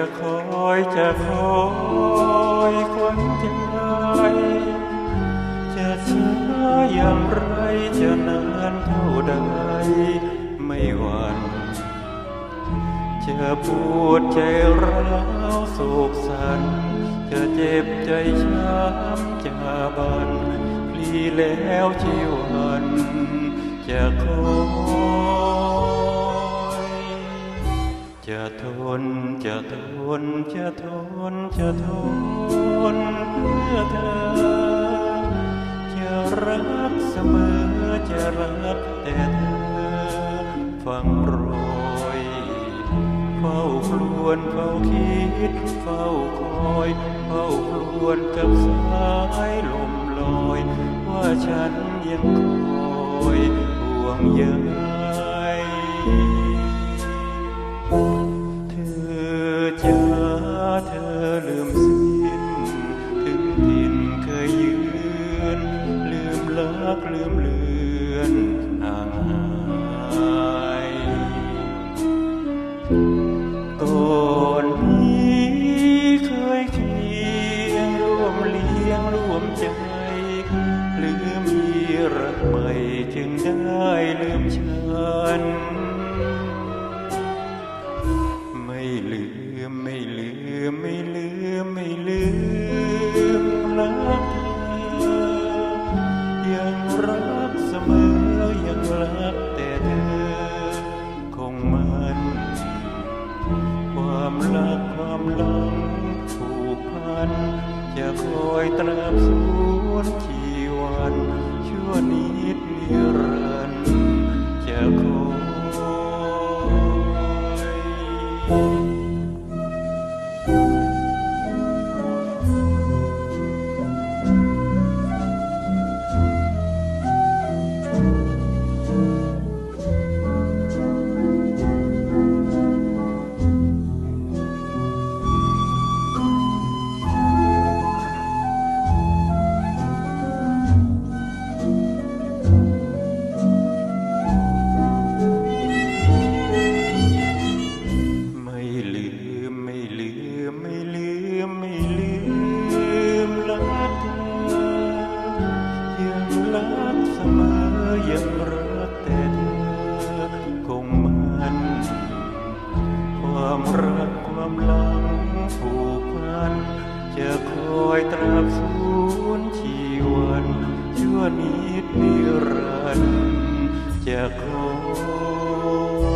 จะคอยจะคอยคนใจจะช้าอย่างไรจะนานเท่าใดไม่หวั่นจะปวดใจร้าวโศกสันจะเจ็บใจช้ำจะบันพลีแล้วชีวันจะคอย จะทนจะทนจะทนเพื่อเธอ จะรักเสมอจะรักแต่เธอ ฟังรอยเฝ้าครวนเฝ้าคิดเฝ้าคอยเฝ้าครวนกับสายลมลอย ว่าฉันยังคอยห่วงใย รักใหม่จึงได้ลืมฉัน ไม่ลืมไม่ลืมไม่ลืมไม่ลืมรักเธอ ยังรักเสมอยังรักแต่เธอคงมัน ความรักความหลังผูกพันจะคอยตราบสูญชีวัน นิดนิรัน มไม่ลืมรักเธอยังรักเสมอยังรักแต่เธอคงมัน ความรักความหลังผูกพัน จะคอยตราบสูญชีวันชั่วนิดนิรันดร์จะคอย